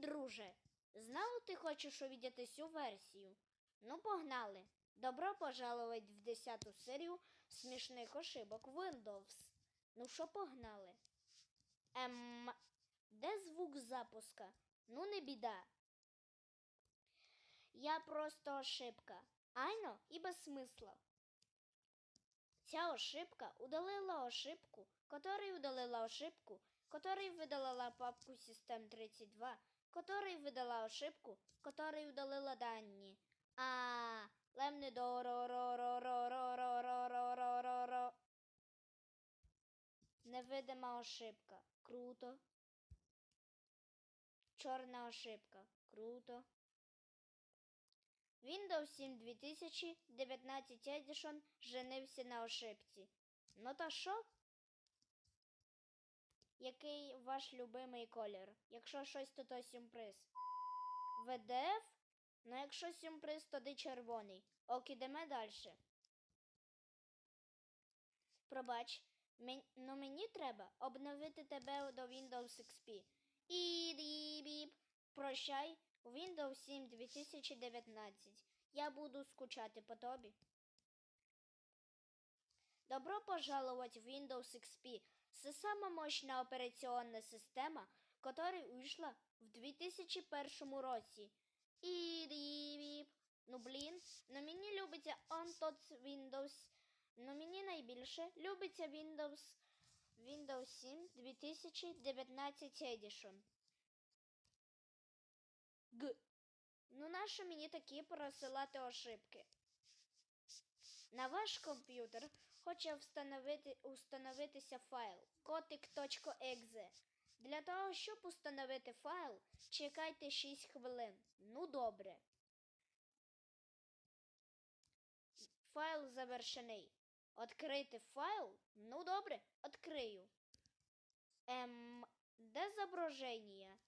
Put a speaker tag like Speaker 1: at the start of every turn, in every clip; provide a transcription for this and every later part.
Speaker 1: друже, знову ти хочеш увідіти цю версію? Ну, погнали. Добро пожаловать в 10 серію смішних ошибок Windows. Ну що погнали? Ем, де звук запуска? Ну, не біда. Я просто ошибка. Айно і без смисла. Ця ошибка удалила ошибку, которая удалила ошибку, которая видалила папку System 32, которая видала ошибку, которая удалила дані. А, лемне до ро ро ро ро ро ро ро ро ро ро ро Невидима ошибка. Круто. Чорна ошибка. Круто. Windows 7 2019 Edition женився на ошибці. Ну та що? Який ваш любимий колір? Якщо щось, то то сюрприз. ВДФ? Ну, якщо сюрприз, тоді червоний. Ок, ідемо далі. Пробач, мен... ну мені треба обновити тебе до Windows XP. І біп. Прощай, Windows 7 2019. Я буду скучати по тобі. Добро пожаловать в Windows XP. Це сама мощна операційна система, которая вийшла в 2001 році. І. Ну блін, ну мені любиться он тот Windows. Ну мені найбільше любиться Windows Windows 7 2019 Edition. Г. Ну нащо мені такі просилати ошибки? На ваш комп'ютер хоче встановити, установитися файл kotik.exe. Для того, щоб установити файл, чекайте 6 хвилин. Ну добре. Файл завершений. Открити файл? Ну добре, відкрию. Ем, де зображення?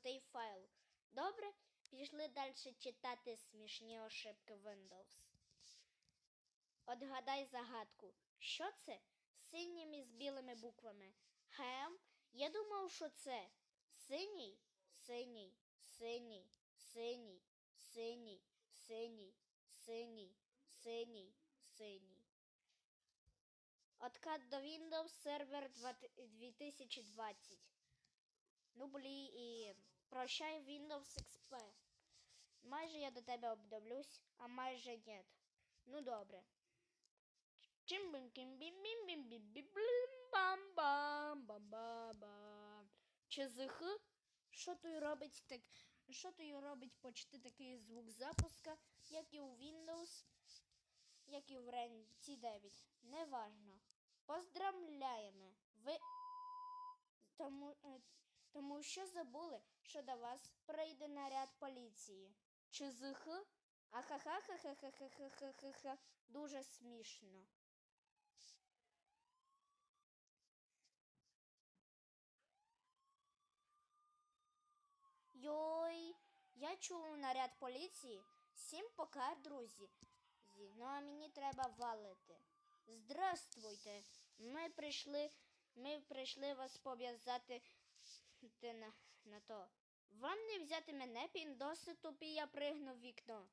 Speaker 1: Крутий файл. Добре, пішли далі читати смішні ошибки Windows. Отгадай загадку. Що це? Синіми з білими буквами. Хем, я думав, що це синій, синій, синій, синій, синій, синій, синій, синій, синій. Откат до Windows Server 2020. Ну, блін, прощай Windows XP. Майже я до тебе обдивлюсь, а майже ні. Ну добре. чим ЧЗХ? Що той робить так? Що той робить почти такий звук запуска, як і у Windows, як і в Ренці 9. Неважно. Поздравляємо. Ви тому, е, тому що забули, що до вас прийде наряд поліції. ЧЗХ? Ахахахахахахахахаха. Дуже смішно. Йой, я чув наряд поліції. Всім пока, друзі. Зі- Ну а мені треба валити. Здравствуйте. Ми прийшли, ми прийшли вас пов'язати ти на, на то. Вам не взяти мене, піндоси тупі, я пригнув в вікно.